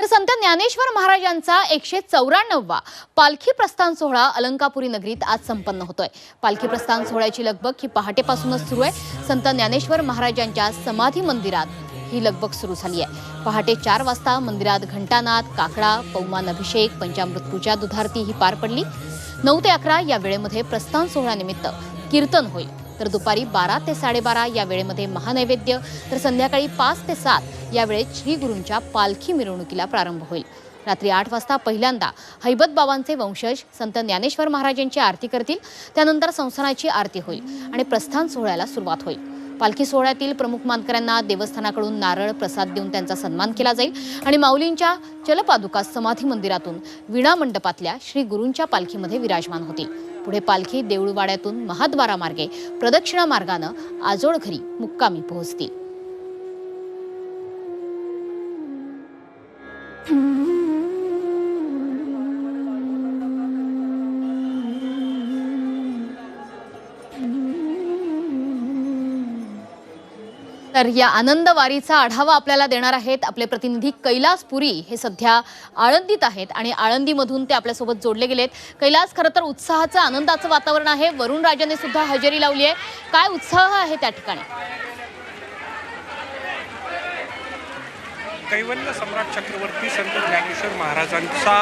तर संत ज्ञानेश्वर महाराजांचा एकशे चौऱ्याण्णववा पालखी प्रस्थान सोहळा अलंकापुरी नगरीत आज संपन्न होतोय. पालखी प्रस्थान सोहळ्याची लगबग ही पहाटेपासूनच सुरू आहे. संत ज्ञानेश्वर महाराजांच्या समाधी मंदिरात ही लगबग सुरू झाली आहे पहाटे चार वाजता मंदिरात घंटानाद काकडा पौमान अभिषेक पंचामृत पूजा दुधारती ही पार पडली. नऊ ते अकरा या वेळेमध्ये प्रस्थान सोहळ्यानिमित्त कीर्तन होईल. तर दुपारी बारा ते साडेबारा या वेळेमध्ये महानैवेद्य. तर संध्याकाळी पाच ते सात या वेळेत श्रीगुरूंच्या पालखी मिरवणुकीला प्रारंभ होईल. रात्री आठ वाजता पहिल्यांदा हैबत बाबांचे वंशज संत ज्ञानेश्वर महाराजांची आरती करतील. त्यानंतर संस्थानाची आरती होईल आणि प्रस्थान सोहळ्याला सुरुवात होईल. पालखी सोहळ्यातील प्रमुख मानकऱ्यांना देवस्थानाकडून नारळ प्रसाद देऊन त्यांचा सन्मान केला जाईल. आणि माऊलींच्या चलपादुका समाधी मंदिरातून विणा मंडपातल्या श्री गुरूंच्या पालखीमध्ये विराजमान होतील पुढे पालखी देऊळवाड्यातून महाद्वारामार्गे प्रदक्षिणा मार्गानं आजोळ घरी मुक्कामी पोहोचतील. तर या आनंद वारीचा आढावा आपल्याला देणार आहेत आपले प्रतिनिधी कैलास पुरी. हे सध्या आळंदीत आहेत आणि आळंदीमधून ते आपल्यासोबत जोडले गेलेत. कैलास खरं तर उत्साहाचं आनंदाचं वातावरण आहे. वरुण राजाने सुद्धा हजेरी लावली आहे. काय उत्साह आहे त्या ठिकाणी? कैवल्य सम्राट चक्रवर्ती संत ज्ञानेश्वर महाराजांचा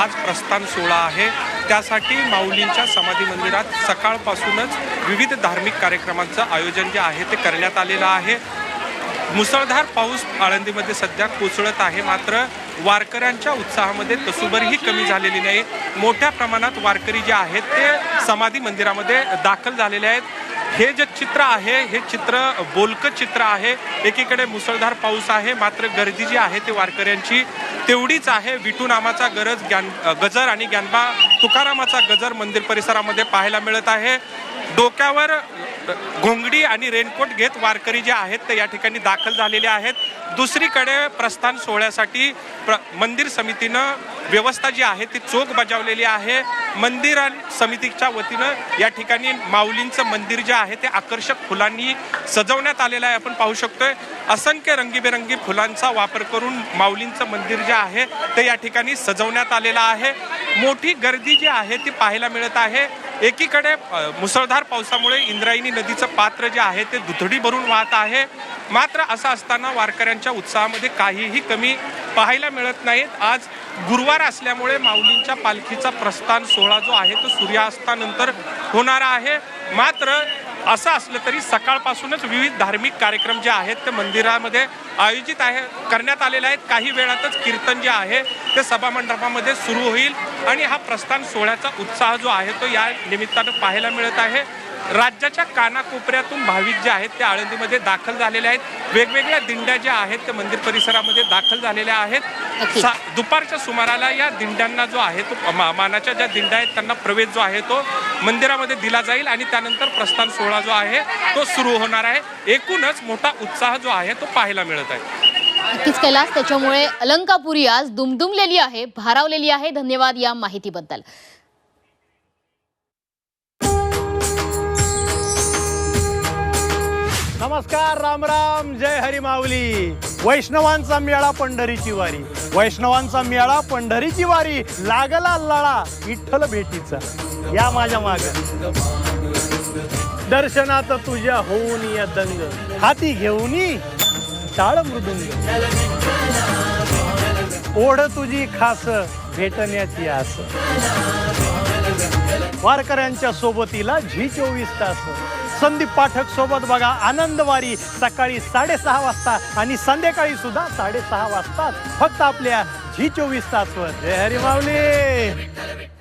आज प्रस्थान सोहळा आहे. त्यासाठी माऊलींच्या समाधी मंदिरात सकाळपासूनच विविध धार्मिक कार्यक्रमांचं आयोजन जे आहे ते करण्यात आलेलं आहे. मुसळधार पाऊस आळंदीमध्ये सध्या कोसळत आहे. मात्र वारकऱ्यांच्या उत्साहामध्ये तसुबरही कमी झालेली नाही. मोठ्या प्रमाणात वारकरी जे आहेत ते समाधी मंदिरामध्ये दाखल झालेले आहेत. हे जे चित्र आहे हे चित्र बोलकं चित्र आहे. एकीकडे मुसळधार पाऊस आहे मात्र गर्दी जी आहे ते वारकऱ्यांची तेवढीच आहे. विठू नामाचा गरज ज्ञान गजर आणि ज्ञानबा तुकारामाचा गजर मंदिर परिसरामध्ये पाहायला मिळत आहे. डोक्यावर घोंगडी आणि रेनकोट घेत वारकरी जे आहेत ते या ठिकाणी दाखल झालेले आहेत. दुसरीकडे प्रस्थान सोहळ्यासाठी प्र मंदिर समितीनं व्यवस्था जी आहे ती चोख बजावलेली आहे. मंदिर समितीच्या वतीनं या ठिकाणी माऊलींचं मंदिर जे आहे ते आकर्षक फुलांनी सजवण्यात आलेलं आहे. आपण पाहू शकतोय असंख्य रंगीबेरंगी फुलांचा वापर करून माऊलींचं मंदिर जे आहे ते या ठिकाणी सजवण्यात आलेलं आहे. मोठी गर्दी जी आहे ती पाहायला मिळत आहे. एकीकडे मुसळधार पावसामुळे इंद्रायणी नदीचं पात्र जे आहे ते दुथडी भरून वाहत आहे. मात्र असं असताना वारकऱ्यांच्या उत्साहामध्ये काहीही कमी पाहायला मिळत नाहीत. आज गुरुवार असल्यामुळे माऊलींच्या पालखीचा प्रस्थान सोहळा जो आहे तो सूर्यास्तानंतर होणारा आहे. मात्र असं असलं तरी सकाळपासूनच विविध धार्मिक कार्यक्रम जे आहेत ते मंदिरामध्ये आयोजित आहे करण्यात आलेले आहेत. काही वेळातच कीर्तन जे आहे ते सभामंडपामध्ये सुरू होईल आणि हा प्रस्थान सोहळ्याचा उत्साह जो आहे तो या निमित्तानं पाहायला मिळत आहे. राज्याच्या कानाकोपऱ्यातून भाविक जे आहेत ते आळंदीमध्ये दाखल झालेले आहेत. वेगवेगळ्या दिंड्या ज्या आहेत ते मंदिर परिसरामध्ये दाखल झालेल्या आहेत. दुपारच्या सुमाराला या दिंड्यांना जो आहे तो मानाच्या ज्या दिंड्या आहेत त्यांना प्रवेश जो आहे तो मंदिरामध्ये दिला जाईल आणि त्यानंतर प्रस्थान सोहळा जो आहे तो सुरू होणार आहे. एकूणच मोठा उत्साह जो आहे तो पाहायला मिळत आहे. नक्कीच कैलास त्याच्यामुळे अलंकापुरी आज दुमदुमलेली आहे भारावलेली आहे. धन्यवाद या माहितीबद्दल. नमस्कार राम राम जय हरी माऊली. वैष्णवांचा मेळा पंढरीची वारी. वैष्णवांचा मेळा पंढरीची वारी. लागला लळा विठ्ठल भेटीचा. या माझ्या माग. दर्शनात तुझ्या होऊन या दंग. हाती घेऊन टाळ मृदुंग. ओढ तुझी खास भेटण्याची आस. वारकऱ्यांच्या सोबतीला झी चोवीस तास. संदीप पाठक सोबत बघा आनंदवारी सकाळी साडेसहा वाजता आणि संध्याकाळी सुद्धा साडेसहा वाजता फक्त आपल्या झी चोवीस तासवर. जय हरी माऊली.